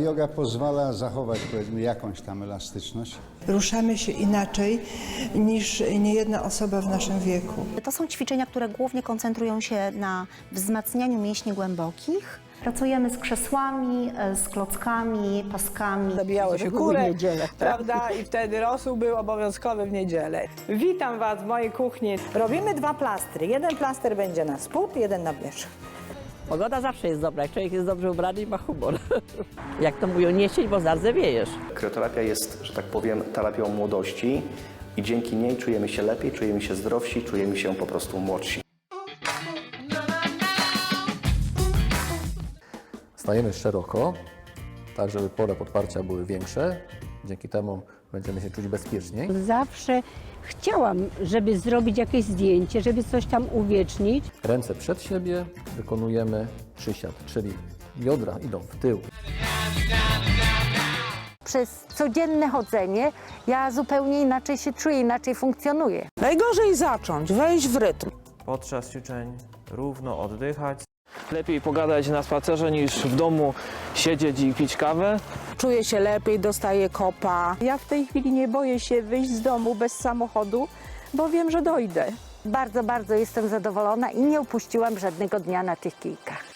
Yoga pozwala zachować powiedzmy jakąś tam elastyczność. Ruszamy się inaczej niż niejedna osoba w naszym wieku. To są ćwiczenia, które głównie koncentrują się na wzmacnianiu mięśni głębokich. Pracujemy z krzesłami, e, z klockami, paskami. Zabijało się kurę, niedzielę, tak. prawda? I wtedy rosół był obowiązkowy w niedzielę. Witam Was w mojej kuchni. Robimy dwa plastry. Jeden plaster będzie na spód, jeden na wierzch. Pogoda zawsze jest dobra, jak człowiek jest dobrze ubrany i ma humor. Jak to mówią, nie siedź, bo zardzewiejesz. Krioterapia jest, że tak powiem, terapią młodości i dzięki niej czujemy się lepiej, czujemy się zdrowsi, czujemy się po prostu młodsi. Stajemy szeroko, tak żeby pole podparcia były większe. Dzięki temu będziemy się czuć bezpieczniej. Zawsze chciałam, żeby zrobić jakieś zdjęcie, żeby coś tam uwiecznić. Ręce przed siebie, wykonujemy przysiad, czyli biodra idą w tył. Przez codzienne chodzenie ja zupełnie inaczej się czuję, inaczej funkcjonuję. Najgorzej zacząć, wejść w rytm. podczas ćwiczeń równo oddychać. Lepiej pogadać na spacerze niż w domu siedzieć i pić kawę. Czuję się lepiej, dostaję kopa. Ja w tej chwili nie boję się wyjść z domu bez samochodu, bo wiem, że dojdę. Bardzo, bardzo jestem zadowolona i nie upuściłam żadnego dnia na tych kijkach.